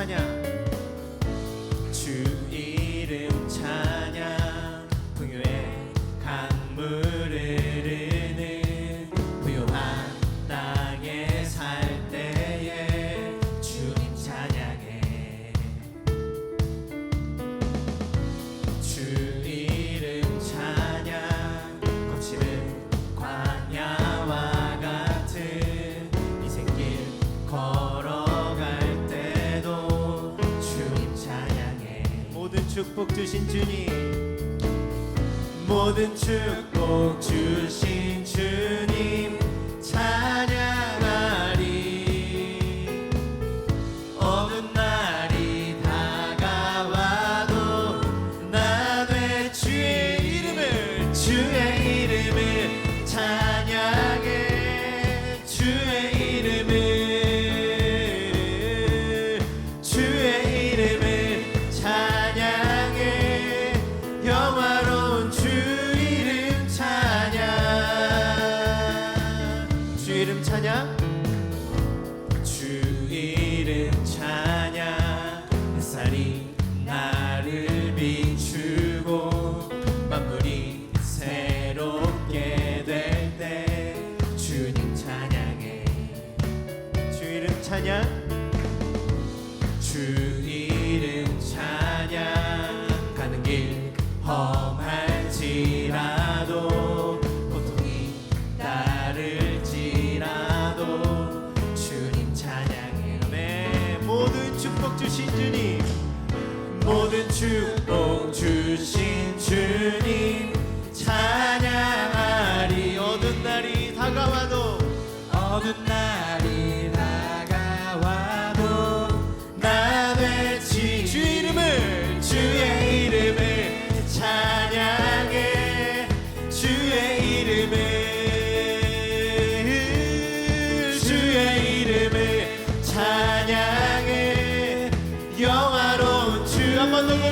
看见。 축복 주신 주님. 모든 축복 주신 주님 찬양하리. 어느 날이 다가와도 나의 주의 이름을 주의 찬양? 주 이름 찬양. 가는 길 험할지라도 고통이 따를지라도 주님 찬양해 네, 모든 축복 주신 주님 주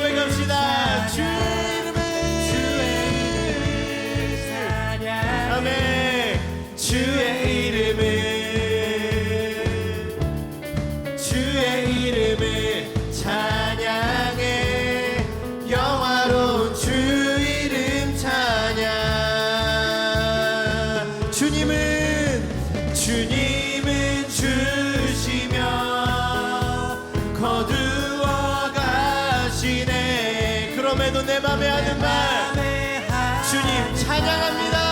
주님 찬양합니다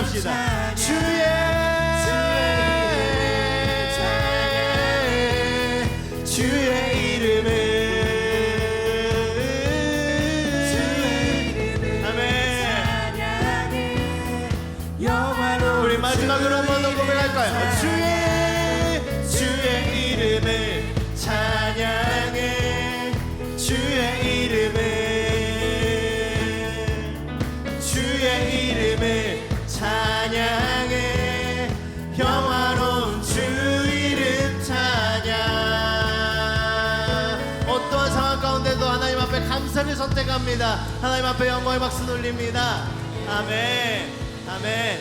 고백합시다. 주의 주의 이름을. 아멘. 우리 마지막으로 한 번 더 고백할까요? 주의 주의 이름을 찬양해. 주의 이름을. 주의 이름 선택합니다. 하나님 앞에 영광의 박수 돌립니다. 아멘. 아멘.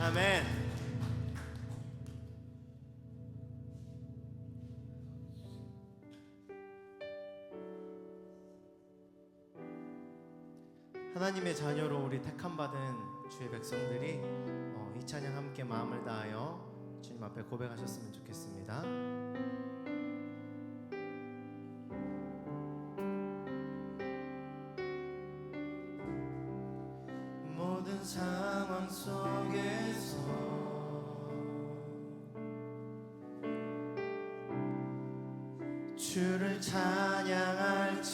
아멘. 하나님의 자녀로 우리 택함 받은 주의 백성들이 어, 이 찬양 함께 마음을 다하여 주님 앞에 고백하셨으면 좋겠습니다. 주를 찬양할지라.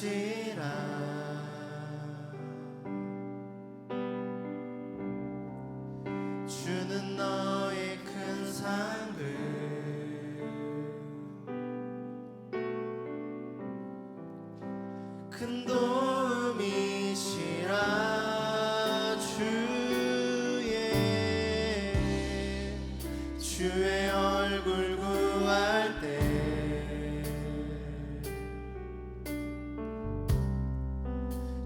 주는 너의 큰 상을 큰도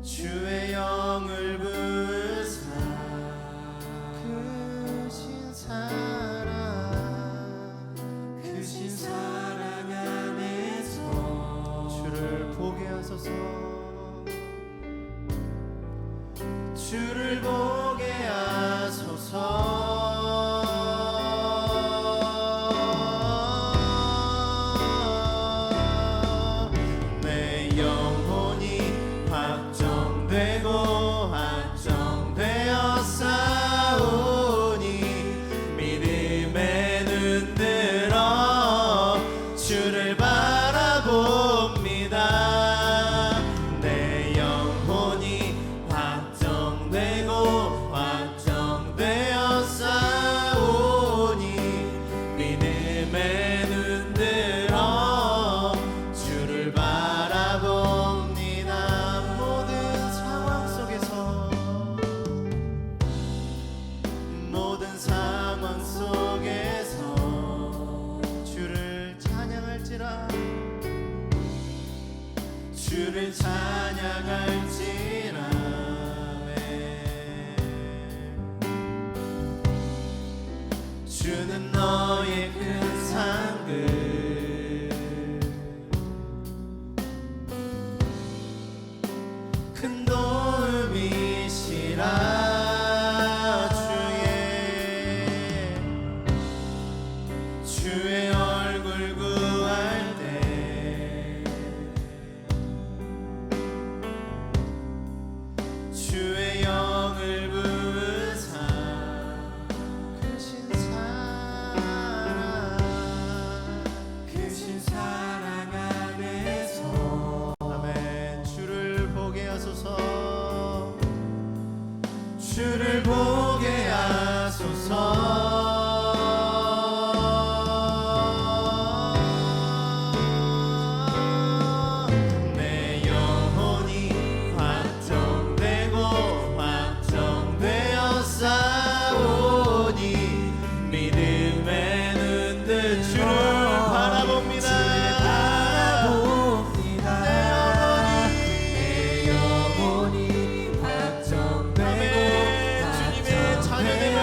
주의 영을 부르사, 그신 사랑 안에서. 주를 보게 하소서. 주